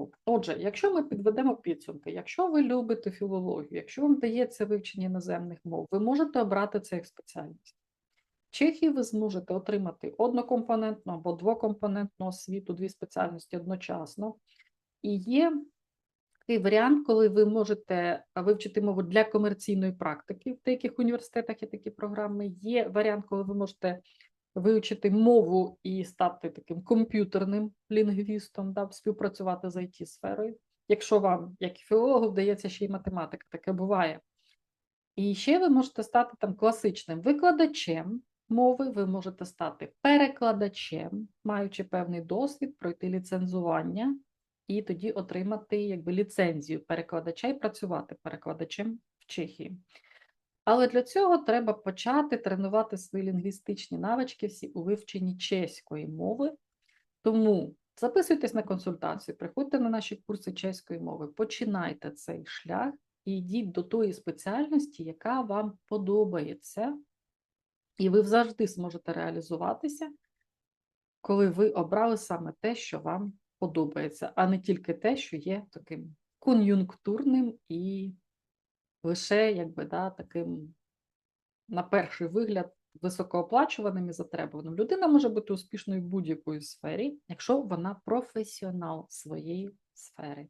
розвитку. Отже, якщо ми підведемо підсумки, якщо ви любите філологію, якщо вам дається вивчення іноземних мов, ви можете обрати це як спеціальність. В Чехії ви зможете отримати однокомпонентну або двокомпонентну освіту, дві спеціальності одночасно. І є такий варіант, коли ви можете вивчити мову для комерційної практики. В деяких університетах є такі програми. Є варіант, коли ви можете вивчити мову і стати таким комп'ютерним лінгвістом, да, співпрацювати з it сферою Якщо вам, як і філологу, вдається ще й математика, таке буває. І ще ви можете стати там класичним викладачем мови, ви можете стати перекладачем, маючи певний досвід, пройти ліцензування і тоді отримати якби ліцензію перекладача і працювати перекладачем в Чехії. Але для цього треба почати тренувати свої лінгвістичні навички всі у вивченні чеської мови. Тому записуйтесь на консультацію, приходьте на наші курси чеської мови, починайте цей шлях і йдіть до тої спеціальності, яка вам подобається, і ви завжди зможете реалізуватися, коли ви обрали саме те, що вам подобається, а не тільки те, що є таким кон'юнктурним і лише якби да, таким, на перший вигляд, високооплачуваним і затребуваним. Людина може бути успішною в будь-якої сфері, якщо вона професіонал своєї сфери.